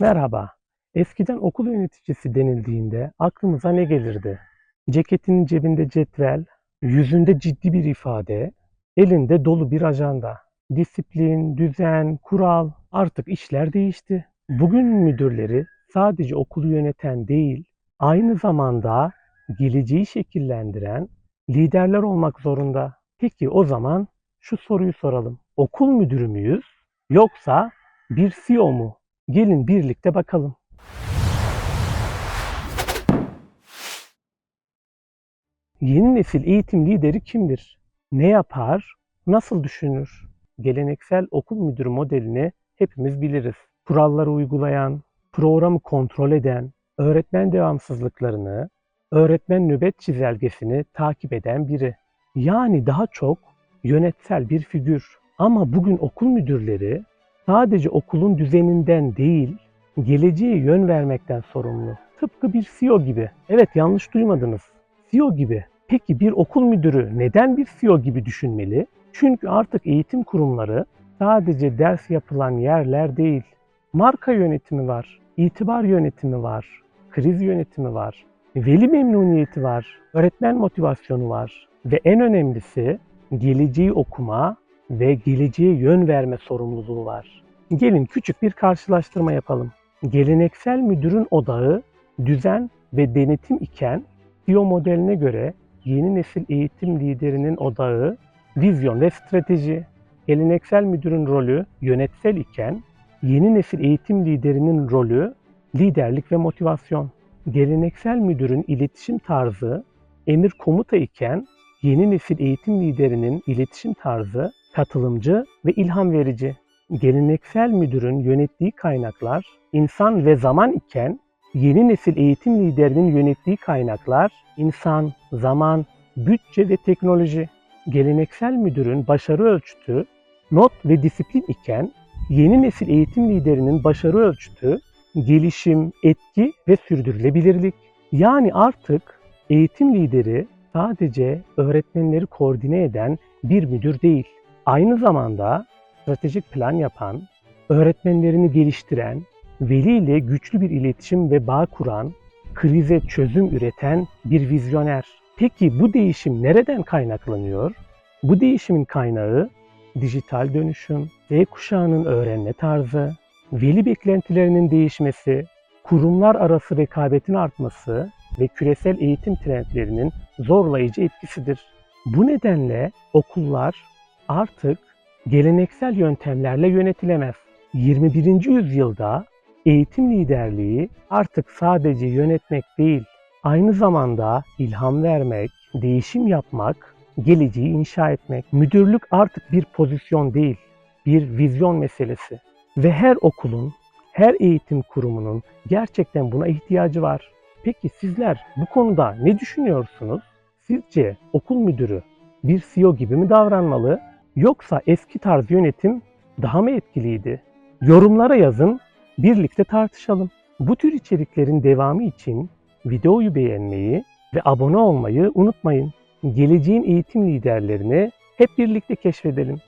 Merhaba. Eskiden okul yöneticisi denildiğinde aklımıza ne gelirdi? Ceketinin cebinde cetvel, yüzünde ciddi bir ifade, elinde dolu bir ajanda. Disiplin, düzen, kural, artık işler değişti. Bugün müdürleri sadece okulu yöneten değil, aynı zamanda geleceği şekillendiren liderler olmak zorunda. Peki o zaman şu soruyu soralım. Okul müdürü müyüz yoksa bir CEO mu? Gelin birlikte bakalım. Yeni nesil eğitim lideri kimdir? Ne yapar? Nasıl düşünür? Geleneksel okul müdürü modelini hepimiz biliriz. Kuralları uygulayan, programı kontrol eden, öğretmen devamsızlıklarını, öğretmen nöbet çizelgesini takip eden biri. Yani daha çok yönetsel bir figür. Ama bugün okul müdürleri sadece okulun düzeninden değil, geleceğe yön vermekten sorumlu. Tıpkı bir CEO gibi. Evet yanlış duymadınız. CEO gibi. Peki bir okul müdürü neden bir CEO gibi düşünmeli? Çünkü artık eğitim kurumları sadece ders yapılan yerler değil. Marka yönetimi var, itibar yönetimi var, kriz yönetimi var, veli memnuniyeti var, öğretmen motivasyonu var ve en önemlisi geleceği okuma ve geleceğe yön verme sorumluluğu var. Gelin küçük bir karşılaştırma yapalım. Geleneksel müdürün odağı düzen ve denetim iken CEO modeline göre yeni nesil eğitim liderinin odağı vizyon ve strateji. Geleneksel müdürün rolü yönetsel iken yeni nesil eğitim liderinin rolü liderlik ve motivasyon. Geleneksel müdürün iletişim tarzı emir komuta iken yeni nesil eğitim liderinin iletişim tarzı katılımcı ve ilham verici. Geleneksel müdürün yönettiği kaynaklar insan ve zaman iken yeni nesil eğitim liderinin yönettiği kaynaklar insan, zaman, bütçe ve teknoloji. Geleneksel müdürün başarı ölçütü not ve disiplin iken yeni nesil eğitim liderinin başarı ölçütü gelişim, etki ve sürdürülebilirlik. Yani artık eğitim lideri sadece öğretmenleri koordine eden bir müdür değil. Aynı zamanda stratejik plan yapan, öğretmenlerini geliştiren, veliyle güçlü bir iletişim ve bağ kuran, krize çözüm üreten bir vizyoner. Peki bu değişim nereden kaynaklanıyor? Bu değişimin kaynağı dijital dönüşüm, Z kuşağının öğrenme tarzı, veli beklentilerinin değişmesi, kurumlar arası rekabetin artması ve küresel eğitim trendlerinin zorlayıcı etkisidir. Bu nedenle okullar artık geleneksel yöntemlerle yönetilemez. 21. yüzyılda eğitim liderliği artık sadece yönetmek değil, aynı zamanda ilham vermek, değişim yapmak, geleceği inşa etmek. Müdürlük artık bir pozisyon değil, bir vizyon meselesi. Ve her okulun, her eğitim kurumunun gerçekten buna ihtiyacı var. Peki sizler bu konuda ne düşünüyorsunuz? Sizce okul müdürü bir CEO gibi mi davranmalı yoksa eski tarz yönetim daha mı etkiliydi? Yorumlara yazın, birlikte tartışalım. Bu tür içeriklerin devamı için videoyu beğenmeyi ve abone olmayı unutmayın. Geleceğin eğitim liderlerini hep birlikte keşfedelim.